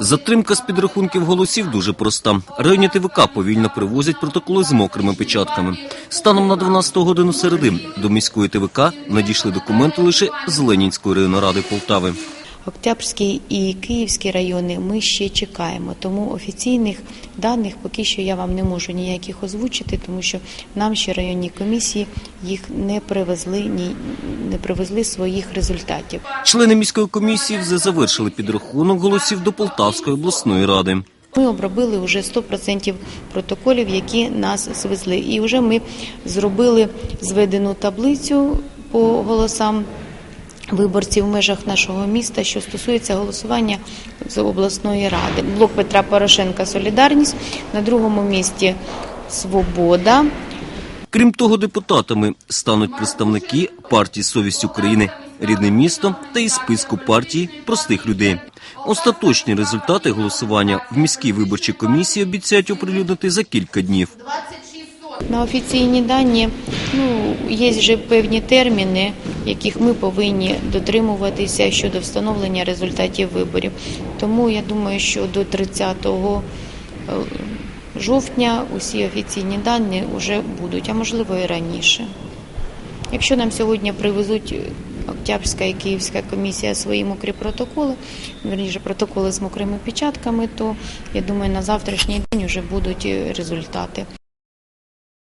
Затримка з підрахунків голосів дуже проста. Районні ТВК повільно привозять протоколи з мокрими печатками. Станом на 12 годину середи до міської ТВК надійшли документи лише з Ленінської районної Полтави. Октябрський і Київський райони ми ще чекаємо, тому офіційних даних поки що я вам не можу ніяких озвучити, тому що нам ще районні комісії їх не привезли, ні не привезли своїх результатів. Члени міської комісії вже завершили підрахунок голосів до Полтавської обласної ради. Ми обробили вже 100% протоколів, які нас звезли. І вже ми зробили зведену таблицю по голосам виборців в межах нашого міста, що стосується голосування з обласної ради. Блок Петра Порошенка Солідарність на другому місці Свобода. Крім того, депутатами стануть представники партії Совість України, рідне місто та із списку партії простих людей. Остаточні результати голосування в міській виборчій комісії обіцяють оприлюднити за кілька днів. На офіційні дані ну, є вже певні терміни, яких ми повинні дотримуватися щодо встановлення результатів виборів. Тому я думаю, що до 30 е, жовтня усі офіційні дані вже будуть, а можливо і раніше. Якщо нам сьогодні привезуть Октябрська і Київська комісія свої мокрі протоколи, верніше протоколи з мокрими печатками, то я думаю, на завтрашній день вже будуть е, результати.